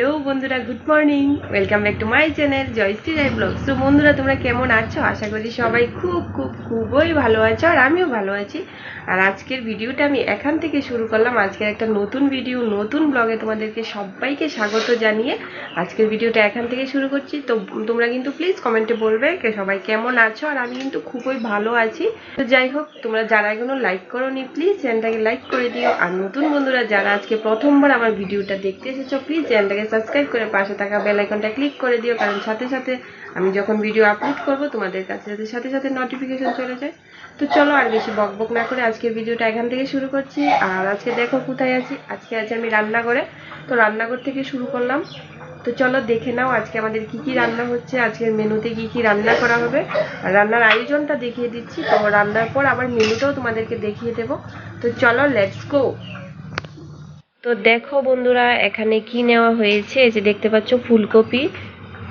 Hello বন্ধুরা, good morning. Welcome back to my channel Joyshree Roy blog. তো বন্ধুরা, তোমরা কেমন আছো? আশা করি সবাই খুব খুব, খুবই ভালো আছো, আর আমিও ভালো আছি। আর আজকের ভিডিওটা আমি এখান থেকে শুরু করলাম। আজকের একটা নতুন ভিডিও, নতুন ব্লগে তোমাদেরকে সবাইকে স্বাগত জানিয়ে আজকের ভিডিওটা এখান থেকে শুরু করছি। তো তোমরা কিন্তু প্লিজ কমেন্টে বলবে সবাই কেমন আছো, আর আমি কিন্তু খুবই ভালো আছি। তো যাই হোক, তোমরা যারা এখনও লাইক করো নি প্লিজ চ্যানেলটাকে লাইক করে দিও। আর নতুন বন্ধুরা, যারা আজকে প্রথমবার আমার ভিডিওটা দেখতে এসেছ প্লিজ চ্যানেলটাকে সাবস্ক্রাইব করে পাশে থাকা বেল আইকনটা ক্লিক করে দিও, কারণ সাথে সাথে আমি যখন ভিডিও আপলোড করব, তোমাদের কাছে যাতে সাথে সাথে নোটিফিকেশন চলে যায়। তো চলো আর বেশি বক বক না করে আজকে ভিডিওটা এখান থেকে শুরু করছি। আর আজকে দেখো কোথায় আছি। আজকে আছি আমি রান্নাঘরে। তো রান্নাঘর থেকে শুরু করলাম। তো চলো দেখে নাও আজকে আমাদের কি কি রান্না হচ্ছে। আজকের মেনুতে কি কি রান্না করা হবে। আর রান্নার আয়োজনটা দেখিয়ে দিচ্ছি। তো রান্নার পর আবার মেনুটাও তোমাদেরকে দেখিয়ে দেবো। তো চলো লেটস গো তো দেখো বন্ধুরা, এখানে কি নেওয়া হয়েছে? যে দেখতে পাচ্ছ ফুলকপি,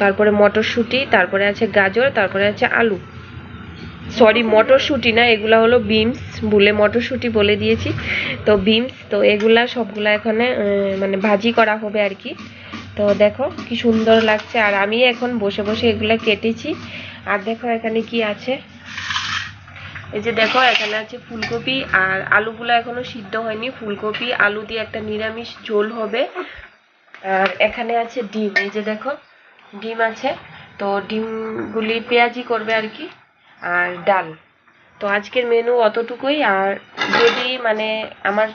তারপরে মটরশুঁটি, তারপরে আছে গাজর, তারপরে আছে আলু। সরি মটরশুঁটি না, এগুলা হলো বিমস ভুলে মটরশুঁটি বলে দিয়েছি। তো বিমস তো এগুলা সবগুলা এখানে মানে ভাজি করা হবে আর কি। তো দেখো কি সুন্দর লাগছে। আর আমি এখন বসে বসে এগুলা কেটেছি। আর দেখো এখানে কি আছে। এই যে দেখো, এখানে আছে ফুলকপি আর আলুগুলো এখনও সিদ্ধ হয়নি। ফুলকপি, আলু দিয়ে একটা নিরামিষ ঝোল হবে। আর এখানে আছে ডিম, এই যে দেখো, ডিম আছে। তো ডিমগুলি পেঁয়াজি করবে আর কি, আর ডাল। তো আজকের মেনু অতটুকুই। আর যদি মানে আমার,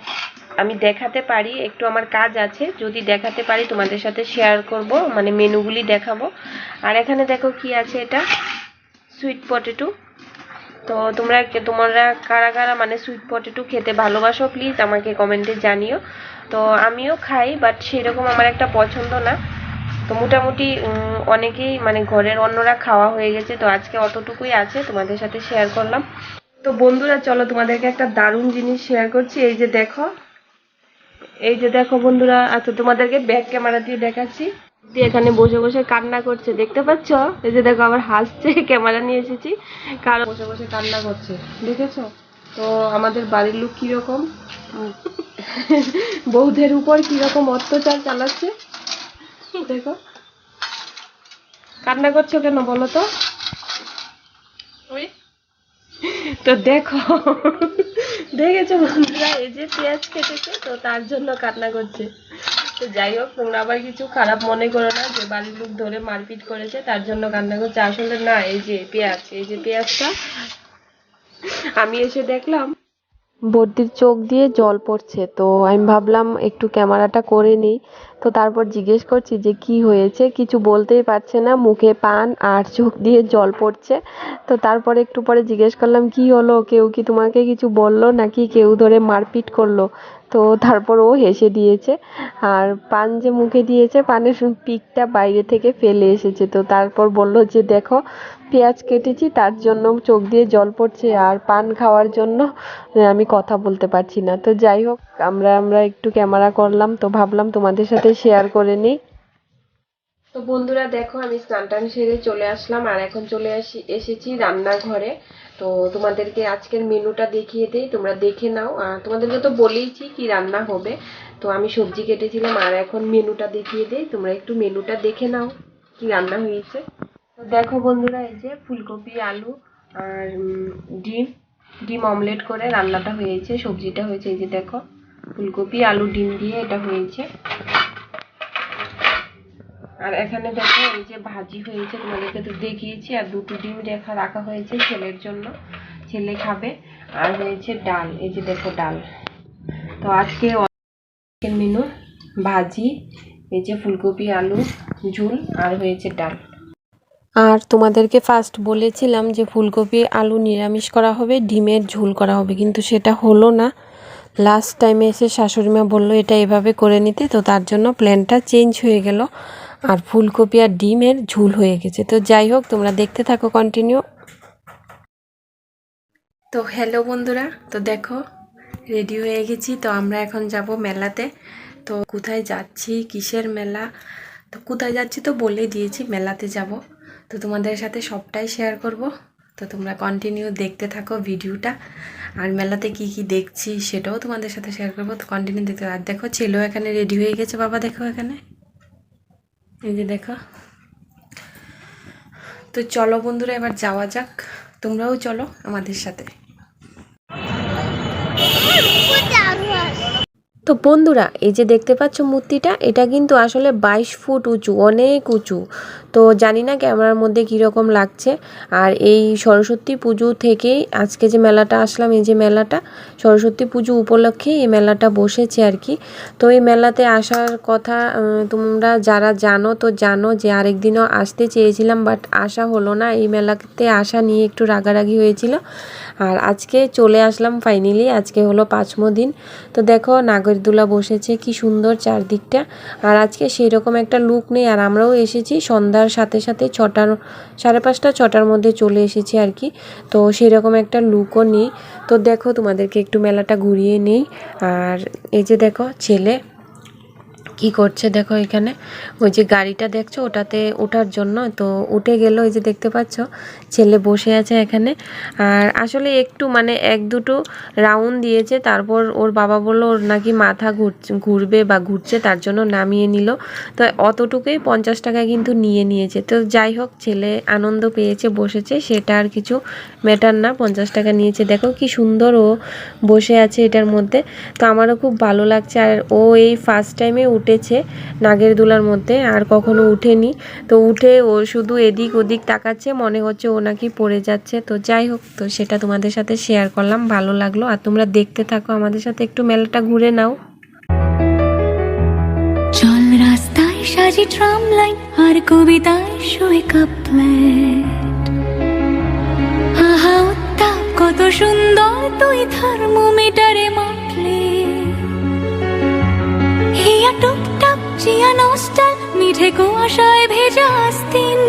আমি দেখাতে পারি, একটু আমার কাজ আছে, যদি দেখাতে পারি তোমাদের সাথে শেয়ার করব মানে মেনুগুলি দেখাবো। আর এখানে দেখো কি আছে এটা সুইট পটেটো তো তোমরা তোমরা কারা কারা মানে সুইট পটেটো খেতে ভালোবাসো প্লিজ আমাকে কমেন্টে জানিও। তো আমিও খাই বাট সেরকম আমার একটা পছন্দ না। তো মোটামুটি অনেকেই মানে ঘরের অন্যরা খাওয়া হয়ে গেছে তো আজকে অতটুকুই আছে, তোমাদের সাথে শেয়ার করলাম। তো বন্ধুরা, চলো তোমাদেরকে একটা দারুণ জিনিস শেয়ার করছি। এই যে দেখো, এই যে দেখো বন্ধুরা আচ্ছা তোমাদেরকে ব্যাক ক্যামেরা দিয়ে দেখাচ্ছি। এখানে বসে বসে কান্না করছে। দেখতে পাচ্ছ? এই যে দেখো আবার হাসছে। ক্যামেরা নিয়ে এসেছি। কারণ বসে বসে কান্না করছে। দেখেছ? তো আমাদের বাড়ির লোক কীরকম? বৌদের উপর কীরকম অত্যাচার চালাচ্ছে? দেখো। কান্না করছ কেন বলো তো? তো দেখো। দেখেছ বন্ধুরা? এই যে পেঁয়াজ কেটেছে তো তার জন্য কান্না করছে। তো যাই হোক, তোমরা আবার কিছু খারাপ মনে করো না, যে বাড়ির লোক ধরে মারপিট করেছে, তার জন্য কান্না করছে। আসলে না, এই যে পেঁয়াজ, এই যে পেঁয়াজটা, আমি এসে দেখলাম বর্দির চোখ দিয়ে জল পড়ছে। তো আমি ভাবলাম একটু ক্যামেরাটা করে নিই। তো তারপর জিজ্ঞেস করছি যে কি হয়েছে, কিছু বলতেই পারছে না, মুখে পান আর চোখ দিয়ে জল পড়ছে। তো তারপরে একটু পরে জিজ্ঞেস করলাম, কি হলো? কেউ কি তোমাকে কিছু বলল? নাকি কেউ ধরে মারপিট করল? তো তারপর ও হেসে দিয়েছে। আর পান যে মুখে দিয়েছে, পানের পিকটা বাইরে থেকে ফেলে এসেছে। তো তারপর বলল যে, দেখো, পেঁয়াজ কেটেছি, তার জন্য চোখ দিয়ে জল পড়ছে আর পান খাওয়ার জন্য আমি কথা বলতে পারছি না। তো যাই হোক, আমরা আমরা একটু ক্যামেরা করলাম। তো ভাবলাম তোমাদের সাথে শেয়ার করে নিই। তো বন্ধুরা, দেখো, আমি স্নান টান সেরে চলে আসলাম। আর এখন চলে আসি, এসেছি রান্নাঘরে। তো তোমাদেরকে আজকের মেনুটা দেখিয়ে দিই, তোমরা দেখে নাও। তোমাদেরকে তো বলেইছি কি রান্না হবে। তো আমি সবজি কেটেছিলাম, আর এখন মেনুটা দেখিয়ে দিই। তোমরা একটু মেনুটা দেখে নাও কি রান্না হয়েছে। তো দেখো বন্ধুরা, এই যে ফুলকপি, আলু আর ডিম। ডিম অমলেট করে রান্নাটা হয়েছে, সবজিটা হয়েছে, এই যে দেখো। ফুলকপি, আলু, ডিম দিয়ে এটা হয়েছে। আর এখানে দেখো এই যে ভাজি হয়েছে, তোমাদেরকে তো দেখিয়েছি, আর দুটো ডিম রেখা রাখা হয়েছে ছেলের জন্য। ছেলে খাবে। আর হয়েছে ডাল, এই যে দেখো ডাল। তো আজকে মেনু ভাজি, এই যে ফুলকপি, আলু, ঝুল, আর হয়েছে ডাল। আর তোমাদেরকে ফার্স্ট বলেছিলাম যে ফুলকপি, আলু নিরামিষ করা হবে, ডিমের ঝোল করা হবে, কিন্তু সেটা হলো না। লাস্ট টাইমে এসে শাশুড়ি মা বলল, এটা এভাবে করে নিতে। তো তার জন্য প্ল্যানটা চেঞ্জ হয়ে গেল। আর ফুলকপি আর ডিমের ঝুল হয়ে গেছে। তো যাই হোক, তোমরা দেখতে থাকো কন্টিনিউ তো হ্যালো বন্ধুরা, তো দেখো রেডি হয়ে গেছি। তো আমরা এখন যাব মেলাতে। তো কোথায় যাচ্ছি? কিসের মেলা? তো কোথায় যাচ্ছি তো বলেই দিয়েছি, মেলাতে যাব। তো তোমাদের সাথে সবটাই শেয়ার করব। তো তোমরা কন্টিনিউ দেখতে থাকো ভিডিওটা আর মেলাতে কি কি দেখছি সেটাও তোমাদের সাথে শেয়ার করব। তো কন্টিনিউ দেখতে আর দেখো, ছেলেও এখানে রেডি হয়ে গেছে, বাবা দেখো এখানে। এই যে দেখো। তো চলো বন্ধুরা, এবার যাওয়া যাক। তোমরাও চলো আমাদের সাথে। তো বন্ধুরা, এই যে দেখতে পাচ্ছ মূর্তিটা, এটা কিন্তু আসলে বাইশ ফুট উঁচু, অনেক উঁচু। তো জানি না ক্যামেরার মধ্যে কীরকম লাগছে। আর এই সরস্বতী পুজো থেকেই আজকে যে মেলাটা আসলাম, এই যে মেলাটা, সরস্বতী পুজো উপলক্ষে এই মেলাটা বসেছে আর কি। তো এই মেলাতে আসার কথা তোমরা যারা জানো তো জানো যে আরেকদিনও আসতে চেয়েছিলাম, বাট আসা হলো না। এই মেলাতে আসা নিয়ে একটু রাগারাগি হয়েছিল। আর আজকে চলে আসলাম ফাইনালি আজকে হলো পাঁচমো দিন। তো দেখো নাগরদোলা বসেছে, কি সুন্দর চারদিকটা। আর আজকে সেই রকম একটা লুক নেই। আর আমরাও এসেছি সন্ধ্যার সাথে সাথে ছটার, সাড়ে পাঁচটা, ছটার মধ্যে চলে এসেছি আর কি। তো সেরকম একটা লুকও নেই। তো দেখো তোমাদেরকে একটু মেলাটা ঘুরিয়ে নিই। আর এই যে দেখো ছেলে কি করছে দেখো এখানে। ওই যে গাড়িটা দেখছ, ওটাতে ওঠার জন্য। তো উঠে গেল, ওই যে দেখতে পাচ্ছ, ছেলে বসে আছে এখানে। আর আসলে একটু মানে এক দুটো রাউন্ড দিয়েছে, তারপর ওর বাবা বলল, ওর নাকি মাথা ঘুরবে বা ঘুরছে, তার জন্য নামিয়ে নিল। তো অতটুকুই পঞ্চাশ টাকা কিন্তু নিয়ে নিয়েছে। তো যাই হোক, ছেলে আনন্দ পেয়েছে, বসেছে, সেটা আর কিছু ম্যাটার না। পঞ্চাশ টাকা নিয়েছে। দেখো কি সুন্দর ও বসে আছে এটার মধ্যে। তো আমারও খুব ভালো লাগছে। আর ও এই ফার্স্ট টাইমে উঠেছে নাগের দুলার মধ্যে, আর কখনো উঠেনি। তো উঠে ও শুধু এদিক ওদিক তাকাচ্ছে, মনে হচ্ছে ও নাকি পড়ে যাচ্ছে। তো যাই হোক, তো সেটা তোমাদের সাথে শেয়ার করলাম, ভালো লাগল। আর তোমরা দেখতে থাকো আমাদের সাথে, একটু মেলাটা ঘুরে নাও। চল রাস্তায় সাজি ট্রাম লাইন আর কবিতায় শোয় কাপলেট আহা, উত্তাপ, কত সুন্দর তুই থার্মোমিটারে মাপলে হিয়া টুকটাক চিয়া নস্টাল মিঠে কুয়াশায় ভেজা আস্তিন।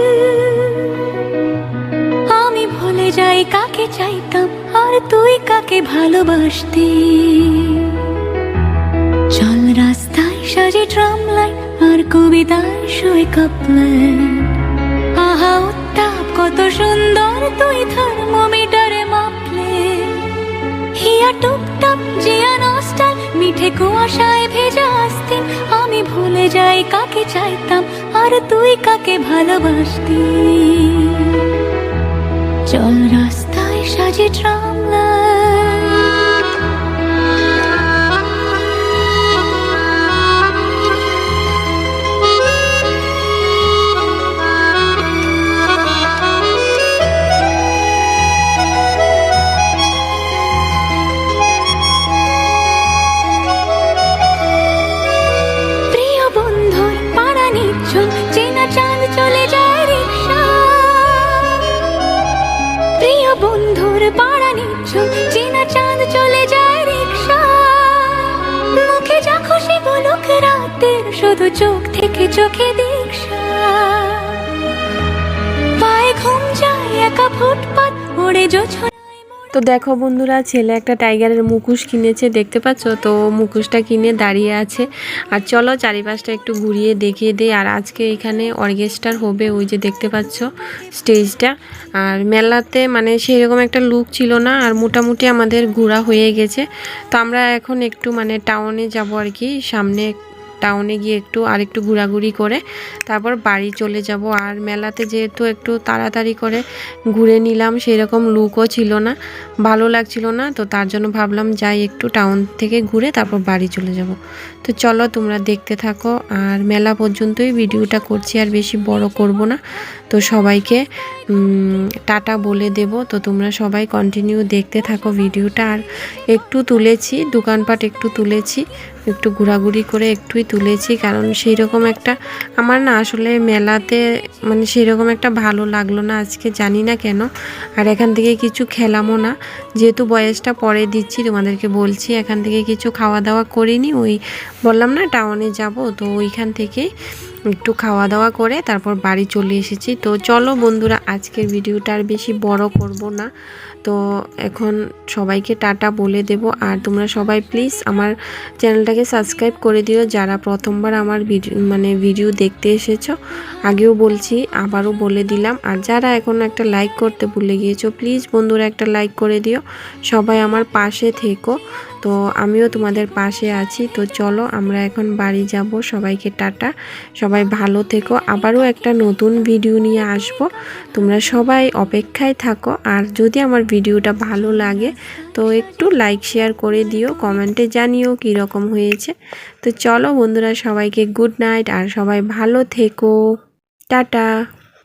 আমি ভুলে যাই কাকে চাইতাম, আর তুই কাকে ভালোবাসতি? চল রাস্তায় সাজে ট্রাম লাইন আর কবিতায় শোয় কাপলেন আহা, উত্তাপ, কত সুন্দর তুই থার্মোমিটারে মাপলে। হিয়া টুকটাক জিয়া মিঠে কুয়াশায় ভেজা আসতিন আমি ভুলে যাই কাকে চাইতাম, আর তুই কাকে ভালোবাসতি? চল রাস্তায় সাজে ট্রাম চলে যায় রিক্সা। প্রিয় বন্ধুর পাড়া নিচ্ছ, চেনা চাঁদ চলে যায় রিক্সা। মুখে যা খুশি বলুক, রাতের শুধু চোখ থেকে চোখে দীক্ষা। পায়ে ঘুম যায়, একা ফুটপাত ওড়ে জোছনায় তো দেখো বন্ধুরা, ছেলে একটা টাইগারের মুখোশ কিনেছে, দেখতে পাচ্ছ? তো মুখোশটা কিনে দাঁড়িয়ে আছে। আর চলো চারিপাশটা একটু ঘুরিয়ে দেখিয়ে দিই। আর আজকে এখানে অর্কেস্ট্রার হবে, ওই যে দেখতে পাচ্ছ স্টেজটা। আর মেলাতে মানে সেরকম একটা লুক ছিল না, আর মোটামুটি আমাদের ঘোরা হয়ে গেছে। তো আমরা এখন একটু মানে টাউনে যাব আর কি, সামনে টাউনে গিয়ে একটু আর একটু ঘোরাঘুরি করে, তারপর বাড়ি চলে যাব। আর মেলাতে যেহেতু একটু তাড়াতাড়ি করে ঘুরে নিলাম সেই রকম লুকও ছিল না, ভালো লাগছিল না, তো তার জন্য ভাবলাম যাই একটু টাউন থেকে ঘুরে তারপর বাড়ি চলে যাব। তো চলো তোমরা দেখতে থাকো, আর মেলা পর্যন্তই ভিডিওটা করছি, আর বেশি বড় করব না। তো সবাইকে টাটা বলে দেব। তো তোমরা সবাই কন্টিনিউ দেখতে থাকো ভিডিওটা। আর একটু তুলেছি, দোকানপাট একটু তুলেছি, একটু ঘোরাঘুরি করে একটুই তুলেছি। কারণ সেই রকম একটা, আমার না আসলে মেলাতে মানে সেই রকম একটা ভালো লাগল না, আজকে জানি না কেন। আর এখান থেকে কিছু খেলামও না। যেহেতু বয়সটা পরে দিচ্ছি, তোমাদেরকে বলছি, এখান থেকে কিছু খাওয়া দাওয়া করিনি। ওই বললাম না টাউনে যাব। তো ওইখান থেকেই একটু খাওয়া দাওয়া করে তারপর বাড়ি চলে এসেছি। তো চলো বন্ধুরা, আজকের ভিডিওটা আর বেশি বড় করব না। তো এখন সবাইকে টাটা বলে দেব। আর তোমরা সবাই প্লিজ আমার চ্যানেলটাকে সাবস্ক্রাইব করে দিও। যারা প্রথমবার আমার ভিডিও মানে ভিডিও দেখতে এসেছ, আগেও বলছি, আবারও বলে দিলাম। আর যারা এখন একটা লাইক করতে ভুলে গিয়েছো প্লিজ বন্ধুরা একটা লাইক করে দিও। সবাই আমার পাশে থেকো। তো আমিও তোমাদের পাশে আছি। তো চলো আমরা এখন বাড়ি যাব। সবাইকে টাটা। সবাই ভালো থেকো। আবারও একটা নতুন ভিডিও নিয়ে আসব। তোমরা সবাই অপেক্ষায় থাকো। আর যদি আমার ভিডিওটা ভালো লাগে, তো একটু লাইক শেয়ার করে দিও। কমেন্টে জানিও কীরকম হয়েছে। তো চলো বন্ধুরা, সবাইকে গুড নাইট আর সবাই ভালো থেকো। টাটা।